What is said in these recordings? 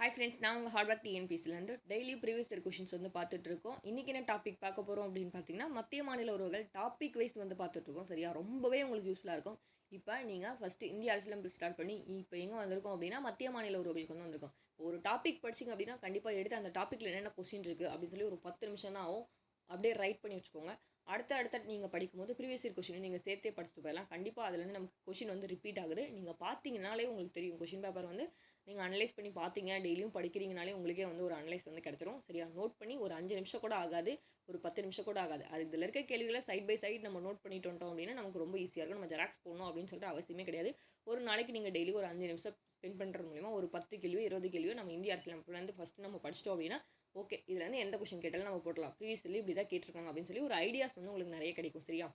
Hi friends நான் உங்கள் hard work டிஎன்பிசிலேருந்து டெய்லி ப்ரீவியஸ் இயர் கொஷின்ஸ் வந்து பார்த்துட்டு இருக்கோம் இன்றைக்கி என்ன டாபிக் பார்க்க போகிறோம் அப்படின்னு பார்த்தீங்கன்னா மத்திய மாநில உறவுகள் டாபிக் வைஸ் வந்து பார்த்துட்ருக்கோம் சரியா? ரொம்பவே உங்களுக்கு யூஸ்ஃபுல்லாக இருக்கும். இப்போ நீங்கள் ஃபஸ்ட்டு இந்திய அரசியலமைப்பு ஸ்டார்ட் பண்ணி இப்போ எங்கே வந்திருக்கோம் அப்படின்னா மத்திய மாநில உறவுகளுக்கு வந்து வந்திருக்கோம். ஒரு டாபிக் படிச்சிங்க அப்படின்னா கண்டிப்பாக எடுத்து அந்த டாப்பிக்கில் என்னென்ன கொஸ்டின் இருக்குது அப்படின்னு சொல்லி ஒரு பத்து நிமிஷம் தான் ஆகும். அப்படியே ரைட் பண்ணி வச்சுக்கோங்க. அடுத்த அடுத்த நீங்கள் படிக்கும்போது ப்ரீவியஸ் இயர் கொஷின் நீங்கள் சேர்த்தே படிச்சுட்டு போயிடலாம். கண்டிப்பாக அதுலேருந்து நமக்கு கொஷின் வந்து ரிப்பீட் ஆகுது. நீங்கள் பார்த்தீங்கனாலே உங்களுக்கு தெரியும். கொஷின் பேப்பர் வந்து நீங்கள் அனலைஸ் பண்ணி பார்த்தீங்க. டெய்லியும் படிக்கிறீங்கனாலே உங்களுக்கே வந்து ஒரு அனலைஸ் வந்து கிடச்சிரும். சரியா? நோட் பண்ணி ஒரு அஞ்சு நிமிஷம் கூட ஆகாது. ஒரு பத்து நிமிஷம் கூட ஆகாது. அது இதில் இருக்க கேள்விகளை சைட் பை சைட் நம்ம நோட் பண்ணிட்டு வந்துட்டோம் அப்படின்னா நமக்கு ரொம்ப ஈஸியாக இருக்கும். நம்ம ஜெராக்ஸ் போடணும் அப்படின்னு சொல்லிட்டு அவசியமே கிடையாது. ஒரு நாளைக்கு நீங்கள் டெய்லி ஒரு அஞ்சு நிமிஷம் ஸ்பெண்ட் பண்ணுறது மூலிமா ஒரு பத்து கேள்வியோ இருபது கேள்வியோ நம்ம இந்திய அரசியல் அமைப்புலேருந்து ஃபஸ்ட்டு நம்ம படிச்சிட்டோம் அப்படின்னா ஓகே இதுலேருந்து எந்த கொஷின் கேட்டாலும் நம்ம போடலாம் ப்ரீவியஸ்லி இப்படி தான் கேட்டிருக்காங்க அப்படின்னு சொல்லி ஒரு ஐடியாஸ் வந்து உங்களுக்கு நிறைய கிடைக்கும் சரியா?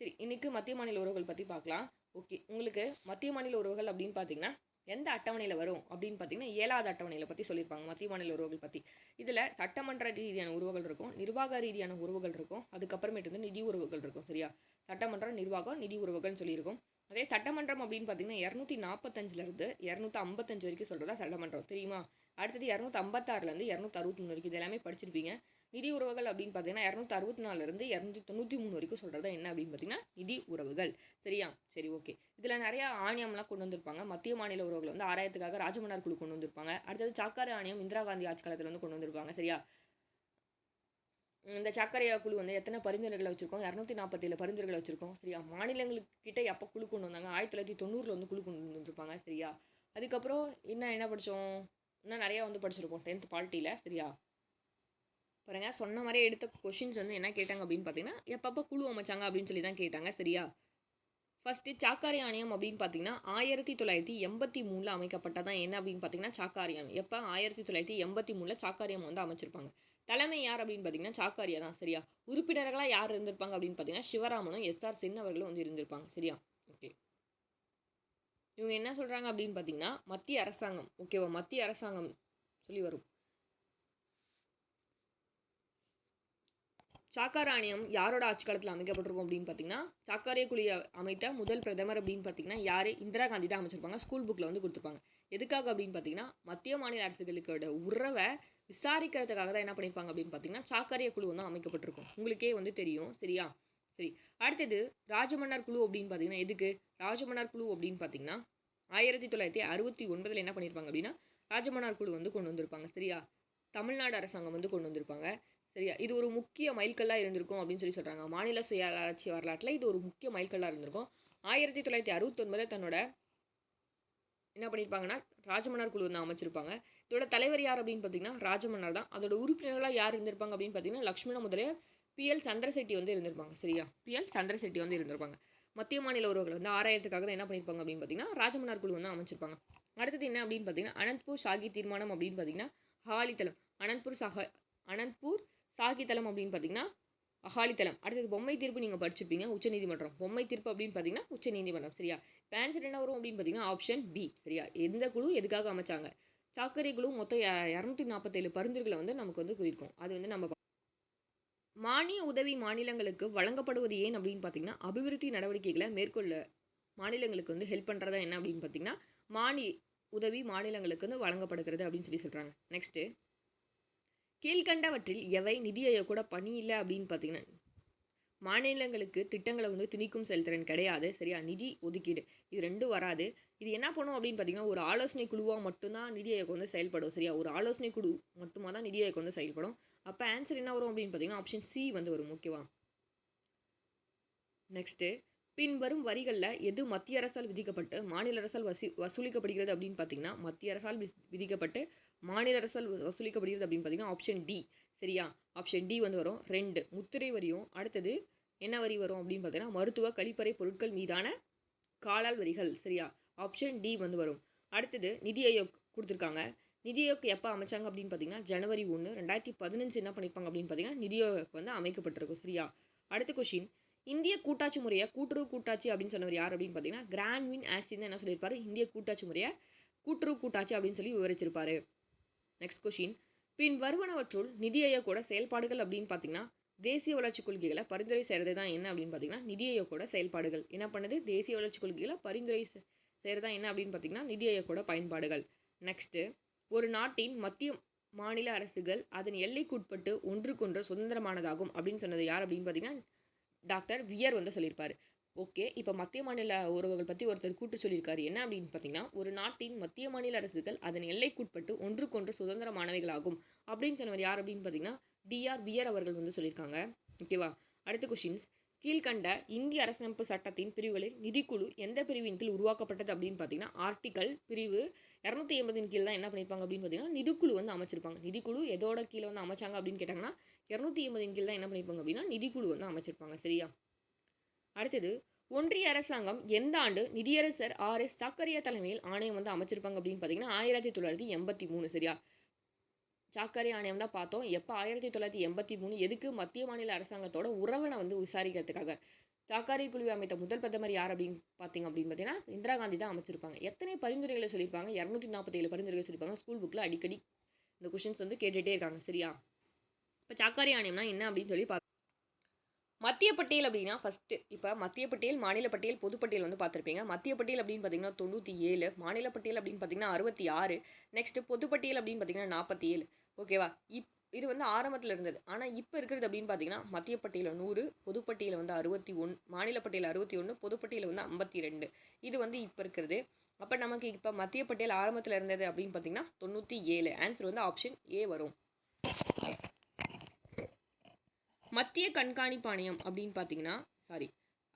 சரி இன்றைக்கி மத்திய மாநில உறவுகள் பற்றி பார்க்கலாம். ஓகே உங்களுக்கு மத்திய மாநில உறவுகள் அப்படின்னு பார்த்தீங்கன்னா எந்த அட்டவணையில் வரும் அப்படின்னு பார்த்தீங்கன்னா ஏழாவது அட்டவணையில் பற்றி சொல்லியிருப்பாங்க மத்திய மாநில உறவுகள் பற்றி இதில் சட்டமன்ற ரீதியான உறவுகள் இருக்கும் நிர்வாக ரீதியான உறவுகள் இருக்கும் அதுக்கப்புறமேட்டு வந்து நிதி உறவுகள் இருக்கும் சரியா? சட்டமன்ற நிர்வாகம் நிதி உறவுகள்னு சொல்லியிருக்கும். அதே சட்டமன்றம் அப்படின்னு பார்த்தீங்கன்னா இரநூத்தி நாற்பத்தஞ்சிலேருந்து இரநூத்தி ஐம்பத்தஞ்சு வரைக்கும் சொல்கிறதா சட்டமன்றம் தெரியுமா? அடுத்தது இரநூத்தி ஐம்பத்தாறுலேருந்து இரநூத்தி அறுபத்தி மூணு வரைக்கும் இது எல்லாமே படிச்சிருப்பீங்க. நிதி உறவுகள் அப்படின்னு பார்த்தீங்கன்னா இரநூத்தி அறுபத்தி நாலுலேருந்து இரநூத்தி தொண்ணூற்றி மூணு வரைக்கும் சொல்கிறது என்ன அப்படின்னு பார்த்தீங்கன்னா நிதி உறவுகள். சரியா? சரி ஓகே. இதில் நிறையா ஆணையம்லாம் கொண்டு வந்திருப்பாங்க. மத்திய மாநில உறவுகள் வந்து ஆராயத்துக்காக ராஜமன்னார் குழு கொண்டு வந்திருப்பாங்க. அடுத்தது சாக்கார ஆணையம் இந்திரா காந்தி ஆட்சி காலத்தில் வந்து கொண்டு வந்திருப்பாங்க. சரியா? இந்த சர்க்கரையா குழு வந்து எத்தனை பரிந்துரைகளை வச்சுருக்கோம்? இரநூத்தி நாற்பத்தேழு பரிந்துரைகளை வச்சுருக்கோம். சரியா? மாநிலங்களுக்கு எப்போ குழு கொண்டு வந்தாங்க. ஆயிரத்தி தொள்ளாயிரத்தி தொண்ணூறில் வந்து குழு கொண்டு வந்துருப்பாங்க. சரியா? அதுக்கப்புறம் இன்னும் என்ன படித்தோம் இன்னும் நிறையா வந்து படிச்சிருப்போம் டென்த் பாலிட்டியில் சரியா? பாருங்க சொன்ன மாதிரியே எடுத்த கொஷின்ஸ் வந்து என்ன கேட்டாங்க அப்படின்னு பார்த்தீங்கன்னா எப்பப்போ குழு அமைச்சாங்க அப்படின்னு சொல்லி தான் கேட்டாங்க. சரியா? ஃபஸ்ட்டு சாக்காரி ஆணையம் அப்படின்னு பார்த்தீங்கன்னா ஆயிரத்தி தொள்ளாயிரத்தி எண்பத்தி மூணில் அமைக்கப்பட்டதான் என்ன அப்படின்னு பார்த்தீங்கன்னா சாக்காரியம் எப்போ? ஆயிரத்தி தொள்ளாயிரத்தி எண்பத்தி மூணில் சாக்காரியம் வந்து அமைச்சிருப்பாங்க. தலைமை யார் அப்படின்னு பார்த்தீங்கன்னா சாக்காரியா தான் சரியா? உறுப்பினர்களாக யார் இருந்திருப்பாங்க அப்படின்னு பார்த்தீங்கன்னா சிவராமனும் எஸ்ஆர் சென் அவர்களும் வந்து இருந்திருப்பாங்க சரியா? ஓகே. இவங்க என்ன சொல்கிறாங்க அப்படின்னு பார்த்தீங்கன்னா மத்திய அரசாங்கம் ஓகேவா? மத்திய அரசாங்கம் சொல்லி வரும். சாக்காராணியம் யாரோட ஆட்சி காலத்தில் அமைக்கப்பட்டிருக்கும் அப்படின்னு பார்த்தீங்கன்னா சாக்காரிய குழியை அமைத்த முதல் பிரதமர் அப்படின்னு பார்த்தீங்கன்னா யார்? இந்திரா காந்தி தான் அமைச்சிருப்பாங்க ஸ்கூல் புக்கில் வந்து கொடுத்துருப்பாங்க. எதுக்காக அப்படின்னு பார்த்தீங்கன்னா மத்திய மாநில அரசுகளுக்கோட உறவை விசாரிக்கிறதுக்காக தான் என்ன பண்ணியிருப்பாங்க அப்படின்னு பார்த்தீங்கன்னா சாக்காரிய குழு வந்து அமைக்கப்பட்டிருக்கும். உங்களுக்கே வந்து தெரியும் சரியா? சரி. அடுத்தது ராஜமன்னார் குழு அப்படின்னு பார்த்தீங்கன்னா எதுக்கு? ராஜமன்னார் குழு அப்படின்னு பார்த்தீங்கன்னா ஆயிரத்தி தொள்ளாயிரத்தி அறுபத்தி ஒன்பதில் என்ன பண்ணியிருப்பாங்க அப்படின்னா ராஜமன்னார் குழு வந்து கொண்டு வந்திருப்பாங்க சரியா? தமிழ்நாடு அரசாங்கம் வந்து கொண்டு வந்திருப்பாங்க சரியா? இது ஒரு முக்கிய மைல்கல்லாக இருந்திருக்கும் அப்படின்னு சொல்லி சொல்கிறாங்க மாநில சுயாட்சி வரலாற்றில் இது ஒரு முக்கிய மைல்கல்லாக இருந்திருக்கும். ஆயிரத்தி தொள்ளாயிரத்தி அறுபத்தொன்பதில் தன்னோட என்ன பண்ணியிருப்பாங்கன்னா ராஜமன்னார் குழு வந்து அமைச்சிருப்பாங்க. இதோட தலைவர் யார் அப்படின்னு பார்த்தீங்கன்னா ராஜமன்னார் தான். அதோட உறுப்பினர்களாக யார் இருந்திருப்பாங்க அப்படின்னு பார்த்தீங்கன்னா லக்ஷ்மண முதலியார் பிஎல் சந்திரசெட்டி வந்து இருந்திருப்பாங்க. சரியா? பிஎல் சந்திரசெட்டி வந்து இருந்திருப்பாங்க. மத்திய மாநில உறவுகள் வந்து ஆராயத்துக்காக தான் என்ன பண்ணியிருப்பாங்க அப்படின்னு பார்த்தீங்கன்னா ராஜமன்னார் குழு வந்து அமைச்சிருப்பாங்க. அடுத்தது என்ன அப்படின்னு பார்த்தீங்கன்னா அனந்த்பூர் சாகி தீர்மானம் அப்படின்னு பார்த்தீங்கன்னா ஹாலித்தலம் அனந்த்பூர் சஹ அனந்த்பூர் சாகித்தலம் அப்படின்னு பார்த்தீங்கன்னா அகாலித்தலம் அடுத்தது பொம்மை தீர்ப்பு நீங்கள் படிச்சிருப்பீங்க உச்சநீதிமன்றம். பொம்மை தீர்ப்பு அப்படின்னு பார்த்தீங்கன்னா உச்சநீதிமன்றம். சரியா? பேன்சர் என்ன வரும் அப்படின்னு பார்த்தீங்கன்னா ஆப்ஷன் பி சரியா? எந்த குழு எதுக்காக அமைச்சாங்க? சாக்கரைகளும் மொத்தம் இரநூத்தி நாற்பத்தேழு பரிந்துரைகளை வந்து நமக்கு வந்து குறிக்கும் அது வந்து நம்ம மானிய உதவி மாநிலங்களுக்கு வழங்கப்படுவது ஏன் அப்படின்னு பார்த்தீங்கன்னா அபிவிருத்தி நடவடிக்கைகளை மேற்கொள்ள மாநிலங்களுக்கு வந்து ஹெல்ப் பண்ணுறதா என்ன அப்படின்னு பார்த்தீங்கன்னா மானி உதவி மாநிலங்களுக்கு வந்து வழங்கப்படுகிறது அப்படின்னு சொல்லி சொல்கிறாங்க நெக்ஸ்ட்டு கீழ்கண்டவற்றில் எவை நிதியை கூட பணி இல்லை அப்படின்னு பார்த்தீங்கன்னா மாநிலங்களுக்கு திட்டங்களை வந்து திணிக்கும் செயல்திறன் கிடையாது. சரியா? நிதி ஒதுக்கீடு. இது ரெண்டும் வராது. இது என்ன பண்ணும் அப்படின்னு பார்த்தீங்கன்னா ஒரு ஆலோசனை குழுவாக மட்டும்தான் நிதி ஆயோகம் வந்து செயல்படும் சரியா? ஒரு ஆலோசனை குழு மட்டுமா தான் நிதி ஆயோகம் வந்து செயல்படும். அப்போ ஆன்சர் என்ன வரும் அப்படின்னு பார்த்தீங்கன்னா ஆப்ஷன் சி வந்து வரும் ஓகேவா நெக்ஸ்ட்டு பின்வரும் வரிகளில் எது மத்திய அரசால் விதிக்கப்பட்டு மாநில அரசால் வசி வசூலிக்கப்படுகிறது அப்படின்னு பார்த்தீங்கன்னா மத்திய அரசால் விதிக்கப்பட்டு மாநில அரசால் வசூலிக்கப்படுகிறது அப்படின்னு பார்த்தீங்கன்னா ஆப்ஷன் டி சரியா? ஆப்ஷன் டி வந்து வரும். ரெண்டு முத்திரை வரியும். அடுத்தது என்ன வரி வரும் அப்படின்னு பார்த்தீங்கன்னா மருத்துவ கழிப்பறை பொருட்கள் மீதான காலால் வரிகள் சரியா? ஆப்ஷன் டி வந்து வரும். அடுத்தது நிதி ஆயோக் கொடுத்துருக்காங்க. நிதி ஆயோக் எப்போ அமைச்சாங்க அப்படின்னு பார்த்தீங்கன்னா ஜனவரி ஒன்று ரெண்டாயிரத்தி பதினஞ்சு என்ன பண்ணியிருப்பாங்க அப்படின்னு பார்த்தீங்கன்னா நிதி ஆயோக் வந்து அமைக்கப்பட்டிருக்கும் சரியா? அடுத்த கொஷின் இந்திய கூட்டாட்சி முறையை கூட்டுறவு கூட்டாட்சி அப்படின்னு சொன்னவர் யார் அப்படின்னு பார்த்தீங்கன்னா கிராண்ட்வின் ஆஸ்டின் என்ன சொல்லியிருப்பாரு? இந்திய கூட்டாட்சி முறையை கூட்டுறவு கூட்டாட்சி அப்படின்னு சொல்லி விவரிச்சிருப்பாரு. நெக்ஸ்ட் கொஷின் பின் வருவனவற்றுள் நிதி ஆயோக்கோட செயல்பாடுகள் அப்படின்னு பார்த்தீங்கன்னா தேசிய வளர்ச்சி கொள்கைகளை பரிந்துரை செய்கிறது தான் என்ன அப்படின்னு பார்த்தீங்கன்னா நிதி ஆயோக்கோட செயல்பாடுகள். என்ன பண்ணுது? தேசிய வளர்ச்சி கொள்கைகளை பரிந்துரை செய்கிறதா என்ன அப்படின்னு பார்த்தீங்கன்னா நிதி ஆயோக்கோட பயன்பாடுகள். நெக்ஸ்ட்டு ஒரு நாட்டின் மத்திய மாநில அரசுகள் அதன் எல்லைக்குட்பட்டு ஒன்றுக்கொன்று சுதந்திரமானதாகும் அப்படின்னு சொன்னது யார் அப்படின்னு பார்த்தீங்கன்னா டாக்டர் வியர் வந்து சொல்லியிருப்பார். ஓகே இப்போ மத்திய மாநில உறவுகள் பற்றி ஒருத்தர் கூட்டு சொல்லியிருக்காரு. என்ன அப்படின்னு பார்த்தீங்கன்னா ஒரு நாட்டின் மத்திய மாநில அரசுகள் அதன் எல்லைக்குட்பட்டு ஒன்றுக்கொன்று சுதந்திரமானவைகளாகும் அப்படின்னு சொன்னவர் யார் அப்படின்னு பார்த்தீங்கன்னா டிஆர் வியர் அவர்கள் வந்து சொல்லியிருக்காங்க. ஓகேவா அடுத்த கொஷின்ஸ் கீழ்கண்ட இந்திய அரசமைப்பு சட்டத்தின் பிரிவுகளில் நிதிக்குழு எந்த பிரிவின் கீழ் உருவாக்கப்பட்டது அப்படின்னு பார்த்தீங்கன்னா ஆர்டிக்கல் பிரிவு இரநூத்தி எண்பதின் கீழ் தான் என்ன பண்ணியிருப்பாங்க அப்படின்னு பார்த்தீங்கன்னா நிதிக்குழு வந்து அமைச்சிருப்பாங்க. நிதிக்குழு எதோட கீழே வந்து அமைச்சாங்க அப்படின்னு கேட்டாங்கன்னா இரநூத்தி எண்பதின் கீழ் தான் என்ன பண்ணியிருப்பாங்க அப்படின்னா நிதிக்குழு வந்து அமைச்சிருப்பாங்க. சரியா? அடுத்தது ஒன்றிய அரசாங்கம் எந்த ஆண்டு நிதியரசர் ஆர் எஸ் சக்கரியா தலைமையில் ஆணையம் வந்து அமைச்சிருப்பாங்க அப்படின்னு பார்த்தீங்கன்னா ஆயிரத்தி தொள்ளாயிரத்தி எண்பத்தி மூணு. சரியா? சாக்கரி ஆணையம் தான் பார்த்தோம். எப்போ ஆயிரத்தி தொள்ளாயிரத்தி எண்பத்தி மூணு எதுக்கு மத்திய மாநில அரசாங்கத்தோட உறவனை வந்து விசாரிக்கிறதுக்காக? சாக்காரி குழுவை அமைத்த முதல் பிரதமர் யார் அப்படின்னு பார்த்தீங்க அப்படின்னு பார்த்தீங்கன்னா இந்திரா காந்தி தான் அமைச்சிருப்பாங்க. எத்தனை பரிந்துரைகளை சொல்லியிருப்பாங்க? இரநூத்தி நாற்பத்தேழு பரிந்துரைகளை சொல்லியிருப்பாங்க. ஸ்கூல் புக்கில் அடிக்கடி இந்த கொஷின்ஸ் வந்து கேட்டுகிட்டே இருக்காங்க. சரியா? இப்போ சாக்காரி ஆணையம்னா என்ன அப்படின்னு சொல்லி பார்த்து மத்திய பட்டியல் அப்படின்னா ஃபஸ்ட்டு இப்போ மத்திய பட்டியல் மாநில பட்டியல் பொதுப்பட்டியல் வந்து பார்த்துருப்பீங்க. மத்திய பட்டியல் அப்படின்னு பார்த்தீங்கன்னா தொண்ணூற்றி ஏழு மாநில பட்டியல் அப்படின்னு பார்த்தீங்கன்னா அறுபத்தி ஆறு நெக்ஸ்ட்டு பொதுப்பட்டியல் அப்படின்னு பார்த்தீங்கன்னா நாற்பத்தி ஏழு ஓகேவா இப் இது வந்து ஆரம்பத்தில் இருந்தது. ஆனால் இப்போ இருக்கிறது அப்படின்னு பார்த்தீங்கன்னா மத்திய பட்டியலில் நூறு பொதுப்பட்டியல் வந்து அறுபத்தி ஒன் மாநில பட்டியல் அறுபத்தி ஒன்று பொதுப்பட்டியல் வந்து ஐம்பத்தி ரெண்டு இது வந்து இப்போ இருக்கிறது. அப்போ நமக்கு இப்போ மத்திய பட்டியல் ஆரம்பத்தில் இருந்தது அப்படின்னு பார்த்தீங்கன்னா தொண்ணூற்றி ஏழு ஆன்சர் வந்து ஆப்ஷன் ஏ வரும். மத்திய கண்காணிப்பு ஆணையம் அப்படின்னு பார்த்தீங்கன்னா சாரி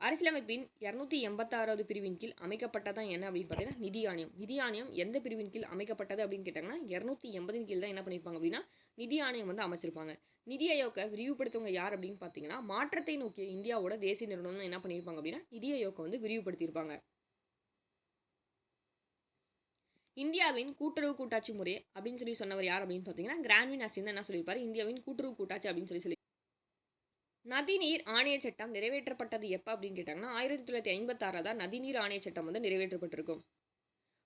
அரசியலமைப்பின் இரநூத்தி எண்பத்தாறாவது பிரிவின் கீழ் அமைக்கப்பட்டதான் என்ன அப்படின்னு பார்த்தீங்கன்னா நிதி ஆணையம். நிதி ஆணையம் எந்த பிரிவின் கீழ் அமைக்கப்பட்டது அப்படின்னு கேட்டாங்கன்னா இரநூத்தி எண்பதின் கீழ் தான் என்ன பண்ணியிருப்பாங்க அப்படின்னா நிதி ஆணையம் வந்து அமைச்சிருப்பாங்க. நிதி ஆயோக்கை விரிவுபடுத்தவங்க யார் அப்படின்னு பார்த்தீங்கன்னா மாற்றத்தை நோக்கிய இந்தியாவோட தேசிய நிறுவனம் என்ன பண்ணியிருப்பாங்க அப்படின்னா நிதி ஆயோக்கை வந்து விரிவுபடுத்தியிருப்பாங்க. இந்தியாவின் கூட்டுறவு கூட்டாட்சி முறை அப்படின்னு சொல்லி சொன்னவர் யார் அப்படின்னு பார்த்தீங்கன்னா கிராண்ட்வின் அசின் என்ன சொல்லியிருப்பார்? இந்தியாவின் கூட்டுறவு கூட்டாட்சி அப்படின்னு சொல்லி சொல்லி நதிநீர் ஆணைய சட்டம் நிறைவேற்றப்பட்டது எப்போ அப்படின்னு கேட்டாங்கன்னா ஆயிரத்தி தொள்ளாயிரத்தி ஐம்பத்தாறில் தான் நதிநீர் ஆணைய சட்டம் வந்து நிறைவேற்றப்பட்டிருக்கும்.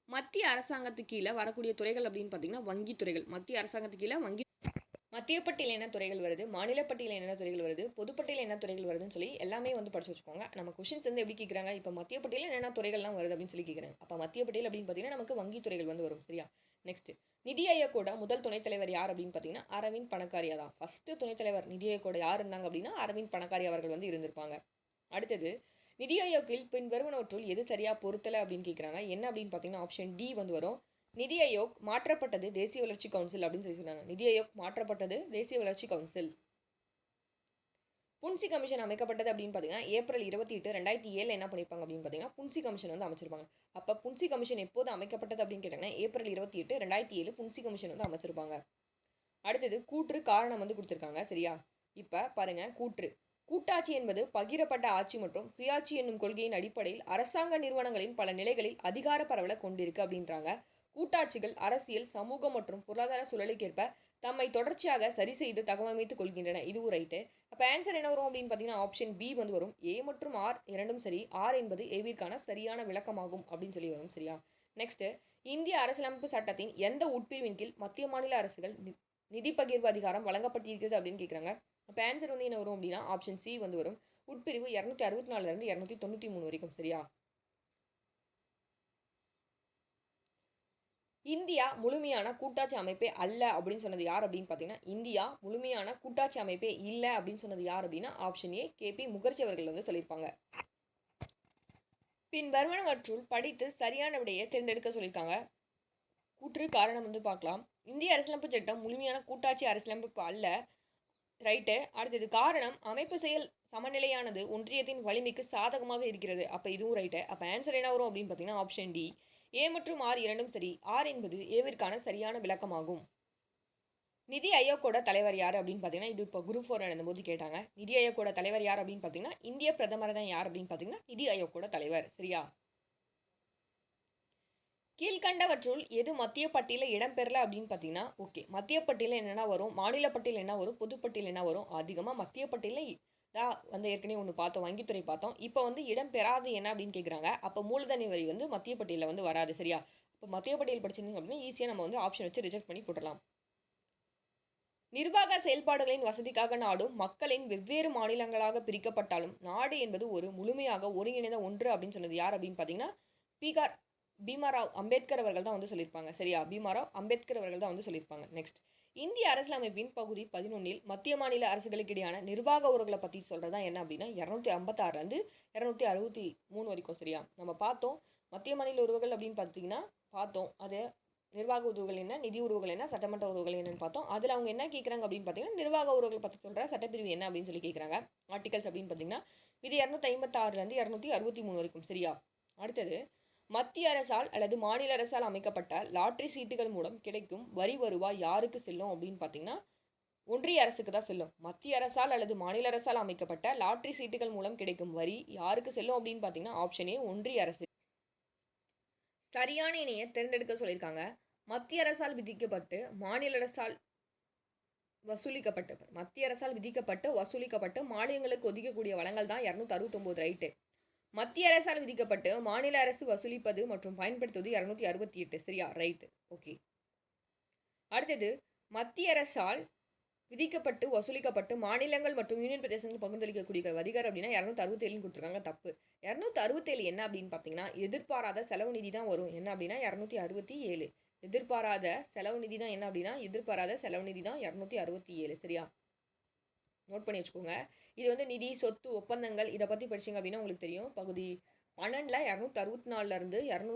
மத்திய அரசாங்கத்துக்கு கீழே வரக்கூடிய துறைகள் அப்படின்னு பார்த்தீங்கன்னா வங்கி துறைகள். மத்திய அரசாங்கத்துக்கு கீழே வங்கி மத்திய பட்டியல் என்ன துறைகள் வருது மாநில பட்டியல் என்ன துறைகள் வருது பொதுப்பட்டியல் என்ன துறைகள் வருதுன்னு சொல்லி எல்லாமே வந்து படிச்சு வச்சுக்கோங்க. நம்ம கொஷின்ஸ் வந்து எப்படி கேட்குறாங்க இப்போ மத்திய பட்டியல் என்னென்ன துறைகள்லாம் வருது அப்படின்னு சொல்லி கேட்குறாங்க அப்போ மத்திய பட்டியல் அப்படின்னு பார்த்தீங்கன்னா நமக்கு வங்கி துறைகள் வந்து வரும் சரியா? நெக்ஸ்ட் நிதி ஆயோக்கோட முதல் துணைத் தலைவர் யார் அப்படின்னு பார்த்தீங்கன்னா அரவிந்த் பணக்காரியா தான். ஃபஸ்ட்டு துணைத் தலைவர் நிதி ஆயோக்கோட யார் இருந்தாங்க அப்படின்னா அரவிந்த் பணக்காரி அவர்கள் வந்து இருந்திருப்பாங்க. அடுத்தது நிதி ஆயோக்கில் பின் வருவனவற்றுள் எது சரியாக பொருத்தலை அப்படின்னு கேட்குறாங்க என்ன அப்படின்னு பார்த்தீங்கன்னா ஆப்ஷன் டி வந்து வரும். நிதி ஆயோக் மாற்றப்பட்டது தேசிய வளர்ச்சி கவுன்சில் அப்படின்னு சொல்லி சொன்னாங்க நிதி ஆயோக் மாற்றப்பட்டது தேசிய வளர்ச்சி கவுன்சில் புன்சி கமிஷன் அமைக்கப்பட்டது அப்படின்னு பார்த்தீங்கன்னா ஏப்ரல் இருபத்தி எட்டு ரெண்டாயிரத்தி ஏழில் என்ன பண்ணியிருப்பாங்க அப்படின்னு பார்த்தீங்கன்னா புன்சி கமிஷன் வந்து அமைச்சிருப்பாங்க. அப்போ புன்சி கமிஷன் எப்போது அமைக்கப்பட்டது அப்படின்னு கேட்டாங்கன்னா ஏப்ரல் இருபத்தி எட்டு ரெண்டாயிரத்தி ஏழு புன்சி கமிஷன் வந்து அமைச்சிருப்பாங்க. அடுத்தது கூற்று காரணம் வந்து கொடுத்துருக்காங்க சரியா? இப்போ பாருங்க கூற்று. கூட்டாட்சி என்பது பகிரப்பட்ட ஆட்சி மற்றும் சுயாட்சி என்னும் கொள்கையின் அடிப்படையில் அரசாங்க நிறுவனங்களின் பல நிலைகளில் அதிகார பரவலை கொண்டிருக்கு அப்படின்றாங்க. கூட்டாட்சிகள் அரசியல் சமூக மற்றும் பொருளாதார சூழலுக்கேற்ப தம்மை தொடர்ச்சியாக சரி செய்து தகவமைத்துக் கொள்கின்றன. இதுவும் ரைட்டு அப்போ ஆன்சர் என்ன வரும் அப்படின்னு பார்த்தீங்கன்னா ஆப்ஷன் பி வந்து வரும். ஏ மற்றும் ஆர் இரண்டும் சரி. ஆர் என்பது ஏவிற்கான சரியான விளக்கமாகும் அப்படின்னு சொல்லி வரும் சரியா? நெக்ஸ்ட்டு இந்திய அரசியலமைப்பு சட்டத்தின் எந்த உட்பிரிவின் கீழ் மத்திய மாநில அரசுகள் நி- நிதி பகிர்வு அதிகாரம் வழங்கப்பட்டிருக்கிறது அப்படின்னு கேட்குறாங்க அப்போ ஆன்சர் வந்து என்ன வரும் அப்படின்னா ஆப்ஷன் சி வந்து வரும். உட்பிரிவு இரநூத்தி அறுபத்தி நாலுலேருந்து இரநூத்தி தொண்ணூற்றி மூணு வரைக்கும் சரியா? இந்தியா முழுமையான கூட்டாட்சி அமைப்பே அல்ல அப்படின்னு சொன்னது யார் அப்படின்னு பார்த்தீங்கன்னா இந்தியா முழுமையான கூட்டாட்சி அமைப்பே இல்லை அப்படின்னு சொன்னது யார் அப்படின்னா ஆப்ஷன் ஏ கேபி முகர்ஜி அவர்கள் வந்து சொல்லியிருப்பாங்க. பின் வருவனவற்றுள் படித்து சரியான விடையை தேர்ந்தெடுக்க சொல்லியிருக்காங்க. கூற்று காரணம் வந்து பார்க்கலாம். இந்திய அரசியலமைப்பு சட்டம் முழுமையான கூட்டாட்சி அரசியலமைப்பு அல்ல. ரைட்டு. அடுத்தது காரணம் அமைப்பு செயல் சமநிலையானது ஒன்றியத்தின் வலிமைக்கு சாதகமாக இருக்கிறது. அப்போ இதுவும் ரைட்டு. அப்போ ஆன்சர் என்ன வரும் அப்படின்னு பார்த்தீங்கன்னா ஆப்ஷன் டி ஏ மற்றும் ஆர் இரண்டும் சரி. ஆர் என்பது ஏவிற்கான சரியான விளக்கமாகும். நிதி ஆயோக்கோட தலைவர் யார் அப்படின்னு பார்த்தீங்கன்னா இது இப்போ குரூப் ஃபோர் நடந்தபோது கேட்டாங்க. நிதி ஆயோக்கோட தலைவர் யார் அப்படின்னு பார்த்தீங்கன்னா இந்திய பிரதமர் தான் யார் அப்படின்னு பார்த்தீங்கன்னா நிதி ஆயோக்கோட தலைவர். சரியா? கீழ்கண்டவற்றுள் எது மத்திய பட்டியலில் இடம்பெறல அப்படின்னு பார்த்தீங்கன்னா ஓகே மத்திய பட்டியலில் என்னென்ன வரும்? மாநில பட்டியல் என்ன வரும்? பொதுப்பட்டியல் என்ன வரும்? அதிகமாக மத்திய பட்டியலில் தான் வந்து ஏற்கனவே ஒன்று பார்த்தோம் வங்கித்துறை பார்த்தோம். இப்போ வந்து இடம் பெறாது என்ன அப்படின்னு கேட்குறாங்க அப்போ மூலதனி வரி வந்து மத்திய பட்டியலில் வந்து வராது சரியா? இப்போ மத்திய பட்டியல் படிச்சிருந்தீங்க அப்படின்னா ஈஸியாக நம்ம வந்து ஆப்ஷன் வச்சு ரிஜெக்ட் பண்ணி போட்டுடலாம். நிர்வாக செயல்பாடுகளின் வசதிக்காக நாடும் மக்களின் வெவ்வேறு மாநிலங்களாக பிரிக்கப்பட்டாலும் நாடு என்பது ஒரு முழுமையாக ஒருங்கிணைந்த ஒன்று அப்படின்னு சொன்னது யார் அப்படின்னு பார்த்தீங்கன்னா பீகார் பீமாராவ் அம்பேத்கர் அவர்கள் தான் வந்து சொல்லியிருப்பாங்க சரியா? பீமாராவ் அம்பேத்கர் அவர்கள் தான் வந்து சொல்லியிருப்பாங்க. நெக்ஸ்ட் இந்திய அரசியலமைப்பின் பகுதி பதினொன்றில் மத்திய மாநில அரசுகளுக்கு இடையான நிர்வாக உறவுகளை பற்றி சொல்கிறதா என்ன அப்படின்னா இரநூத்தி ஐம்பத்தாறுலேருந்து இரநூத்தி அறுபத்தி மூணு வரைக்கும் சரியா? நம்ம பார்த்தோம் மத்திய மாநில உறவுகள் அப்படின்னு பார்த்தீங்கன்னா பார்த்தோம். அது நிர்வாக உறவுகள் என்ன நிதி உறவுகள் என்ன சட்டமன்ற உறவுகள் என்னன்னு பார்த்தோம். அதில் அவங்க என்ன கேட்குறாங்க அப்படின்னு பார்த்தீங்கன்னா நிர்வாக உறவுகள் பற்றி சொல்கிற சட்டப்பிரிவு என்ன அப்படின்னு சொல்லி கேட்குறாங்க ஆர்டிகல்ஸ் அப்படின்னு பார்த்தீங்கன்னா இது இரநூத்தி ஐம்பத்தாறுலேருந்து இரநூத்தி அறுபத்தி மூணு வரைக்கும் சரியா? அடுத்தது மத்திய அரசால் அல்லது மாநில அரசால் அமைக்கப்பட்ட லாட்ரி சீட்டுகள் மூலம் கிடைக்கும் வரி வருவாய் யாருக்கு செல்லும் அப்படின்னு பார்த்தீங்கன்னா ஒன்றிய அரசுக்கு தான் செல்லும். மத்திய அரசால் அல்லது மாநில அரசால் அமைக்கப்பட்ட லாட்ரி சீட்டுகள் மூலம் கிடைக்கும் வரி யாருக்கு செல்லும் அப்படின்னு பார்த்தீங்கன்னா ஆப்ஷனே ஒன்றிய அரசு. சரியான இணையை தேர்ந்தெடுக்க சொல்லியிருக்காங்க. மத்திய அரசால் விதிக்கப்பட்டு மாநில அரசால் வசூலிக்கப்பட்டு மத்திய அரசால் விதிக்கப்பட்டு வசூலிக்கப்பட்டு மாநிலங்களுக்கு ஒதுக்கக்கூடிய வளங்கள் தான் இரநூத்தி அறுபத்தொம்போது ரைட்டு. மத்திய அரசால் விதிக்கப்பட்டு மாநில அரசு வசூலிப்பது மற்றும் பயன்படுத்துவது இரநூத்தி அறுபத்தி எட்டு. சரியா? ரைட்டு ஓகே அடுத்தது மத்திய அரசால் விதிக்கப்பட்டு வசூலிக்கப்பட்டு மாநிலங்கள் மற்றும் யூனியன் பிரதேசங்கள் பகிர்ந்தளிக்கக்கூடிய அதிகாரம் அப்படின்னா இரநூத்தி அறுபத்தேழுன்னு கொடுத்துருக்காங்க. தப்பு. இரநூத்தி அறுபத்தேழு என்ன அப்படின்னு பார்த்தீங்கன்னா எதிர்பாராத செலவு நிதி தான் வரும். என்ன அப்படின்னா இரநூத்தி அறுபத்தி ஏழு. எதிர்பாராத செலவு நிதி தான் என்ன அப்படின்னா எதிர்பாராத செலவு நிதி தான் இரநூத்தி அறுபத்தி ஏழு. சரியா? நோட் பண்ணி வச்சுக்கோங்க. இது வந்து நிதி சொத்து ஒப்பந்தங்கள் இதை பற்றி படிச்சிங்க அப்படின்னா உங்களுக்கு தெரியும். பகுதி பன்னெண்டில் இரநூத்தி அறுபத்தி நாலுலேருந்து இரநூ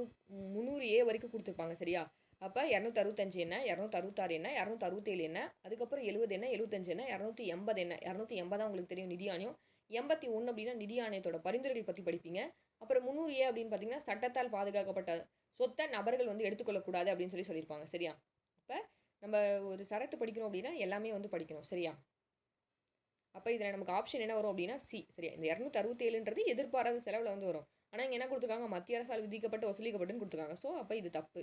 முந்நூறு ஏ வரைக்கும் கொடுத்துருப்பாங்க சரியா? அப்போ இரநூத்தி அறுபத்தஞ்சு என்ன இரநூத்தி அறுபத்தாறு என்ன இரநூத்தி அறுபத்தேழு என்ன அதுக்கப்புறம் எழுபது என்ன எழுபத்தஞ்சு என்ன இரநூத்தி எண்பது என்ன இரநூத்தி எண்பதா உங்களுக்கு தெரியும் நிதி ஆணையம். எண்பத்தி ஒன்று அப்படின்னா நிதி ஆணையத்தோட பரிந்துரைகள் பற்றி படிப்பீங்க. அப்புறம் முந்நூறு ஏ அப்படின்னு பார்த்தீங்கன்னா சட்டத்தால் பாதுகாக்கப்பட்ட சொத்தை நபர்கள் வந்து எடுத்துக்கொள்ளக்கூடாது அப்படின்னு சொல்லி சொல்லியிருப்பாங்க சரியா? அப்போ நம்ம ஒரு சரத்து படிக்கிறோம் அப்படின்னா எல்லாமே வந்து படிக்கணும் சரியா? அப்போ இதில் நமக்கு ஆப்ஷன் என்ன வரும் அப்படின்னா சி சரியா? இந்த இரநூத்தி அறுபத்தேழுன்றது எதிர்பாராத செலவில் வந்து வரும். ஆனால் இங்கே என்ன கொடுத்துருக்காங்க? மத்திய அரசால் விதிக்கப்பட்டு வசூலிக்கப்பட்டுன்னு கொடுத்துருக்காங்க. ஸோ அப்போ இது தப்பு.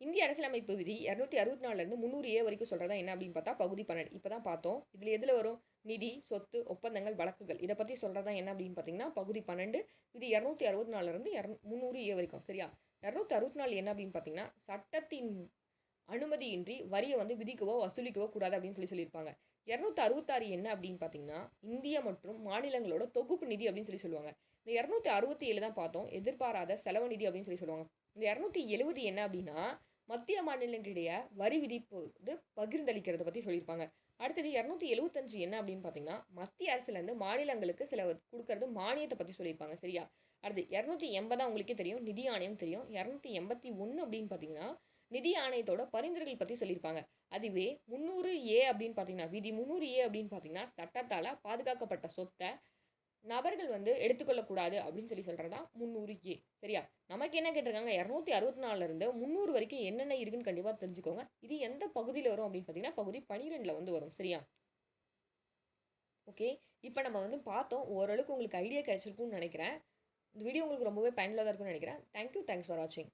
இந்திய அரசியலமைப்பு விதி இரநூத்தி அறுபத்தி நாலுலேருந்து முந்நூறு ஏ வரைக்கும் சொல்கிறதா என்ன அப்படின்னு பார்த்தா பகுதி பன்னெண்டு. இப்போ தான் பார்த்தோம். இதில் எதில் வரும்? நிதி சொத்து ஒப்பந்தங்கள் வழக்குகள். இதை பற்றி சொல்கிறதா என்ன அப்படின்னு பார்த்தீங்கன்னா பகுதி பன்னெண்டு இது இரநூத்தி அறுபத்தி நாலுலேருந்து இரநூ முந்நூறு ஏ வரைக்கும். சரியா? இரநூத்தி அறுபத்தி நாலு என்ன அப்படின்னு பார்த்தீங்கன்னா சட்டத்தின் அனுமதியின்றி வரியை வந்து விதிக்கவோ வசூலிக்கவோ கூடாது அப்படின்னு சொல்லி சொல்லியிருப்பாங்க. இரநூத்தி அறுபத்தாறு என்ன அப்படின்னு பார்த்தீங்கன்னா இந்திய மற்றும் மாநிலங்களோட தொகுப்பு நிதி அப்படின்னு சொல்லி சொல்லுவாங்க. இந்த இரநூத்தி அறுபத்தி ஏழு தான் பார்த்தோம். எதிர்பாராத செலவு நிதி அப்படின்னு சொல்லி சொல்லுவாங்க. இந்த இரநூத்தி எழுபது என்ன அப்படின்னா மத்திய மாநிலங்களிடையே வரி விதிப்பு பகிர்ந்தளிக்கிறத பற்றி சொல்லியிருப்பாங்க. அடுத்தது இரநூத்தி எழுபத்தஞ்சு என்ன அப்படின்னு பார்த்தீங்கன்னா மத்திய அரசுலேருந்து மாநிலங்களுக்கு சில கொடுக்கறது மானியத்தை பற்றி சொல்லியிருப்பாங்க. சரியா? அடுத்து இரநூத்தி எண்பதா உங்களுக்கே தெரியும். நிதி ஆணையம் தெரியும். இரநூத்தி எண்பத்தி ஒன்று அப்படின்னு பார்த்தீங்கன்னா நிதி ஆணையத்தோட பரிந்துரைகள் பற்றி சொல்லியிருப்பாங்க. அதுவே முந்நூறு ஏ அப்படின்னு பார்த்தீங்கன்னா விதி முந்நூறு ஏ அப்படின்னு பார்த்தீங்கன்னா சட்டத்தால் பாதுகாக்கப்பட்ட சொத்தை நபர்கள் வந்து எடுத்துக்கொள்ளக்கூடாது அப்படின்னு சொல்லி சொல்கிறதா முந்நூறு ஏ. சரியா? நமக்கு என்ன கேட்டிருக்காங்க? இரநூத்தி அறுபத்தி நாலுலேருந்து முந்நூறு வரைக்கும் என்னென்ன இருக்குன்னு கண்டிப்பாக தெரிஞ்சுக்கோங்க. இது எந்த பகுதியில் வரும் அப்படின்னு பார்த்தீங்கன்னா பகுதி பனிரெண்டில் வந்து வரும். சரியா? ஓகே? இப்போ நம்ம வந்து பார்த்தோம். ஓரளவுக்கு உங்களுக்கு ஐடியா கிடைச்சிருக்கும்னு நினைக்கிறேன். இந்த வீடியோ உங்களுக்கு ரொம்பவே பயனுள்ளதாக இருக்கும்னு நினைக்கிறேன். தேங்க்யூ தேங்க்ஸ் ஃபார் வாட்சிங்